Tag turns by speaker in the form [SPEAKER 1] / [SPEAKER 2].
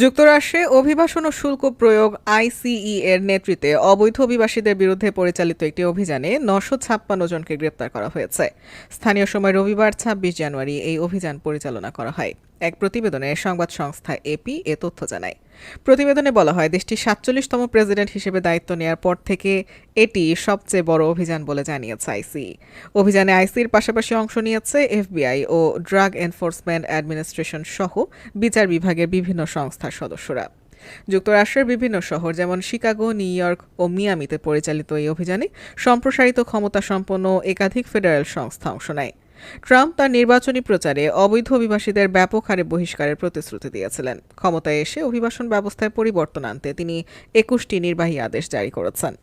[SPEAKER 1] যুক্তরাষ্ট্রে অভিবাসন ও শুল্ক প্রয়োগ আইসিই এর নেতৃত্বে অবৈধ অভিবাসীদের বিরুদ্ধে পরিচালিত একটি অভিযানে নশো ছাপ্পান্ন জনকে গ্রেপ্তার করা হয়েছে। স্থানীয় সময় রবিবার ছাব্বিশ জানুয়ারি এই অভিযান পরিচালনা করা হয়। এক প্রতিবেদনে সংবাদ সংস্থা এপি এ তথ্য জানায়। প্রতিবেদনে বলা হয়, দেশটির সাতচল্লিশতম প্রেসিডেন্ট হিসেবে দায়িত্ব নেয়ার পর থেকে এটি সবচেয়ে বড় অভিযান বলে জানিয়েছে আইসি। অভিযানে আইসির পাশাপাশি অংশ নিয়েছে এফবিআই ও ড্রাগ এনফোর্সমেন্ট অ্যাডমিনিস্ট্রেশন সহ বিচার বিভাগের বিভিন্ন সংস্থার সদস্যরা। যুক্তরাষ্ট্রের বিভিন্ন শহর যেমন শিকাগো, নিউ ইয়র্ক ও মিয়ামিতে পরিচালিত এই অভিযানে সম্প্রসারিত ক্ষমতা সম্পন্ন একাধিক ফেডারেল সংস্থা অংশ নেয়। ট্রাম্প তার নির্বাচনী প্রচারে অবৈধ অভিবাসীদের ব্যাপক হারে বহিষ্কারের প্রতিশ্রুতি দিয়েছিলেন। ক্ষমতায় এসে অভিবাসন ব্যবস্থায় পরিবর্তন আনতে তিনি একুশটি নির্বাহী আদেশ জারি করেছেন।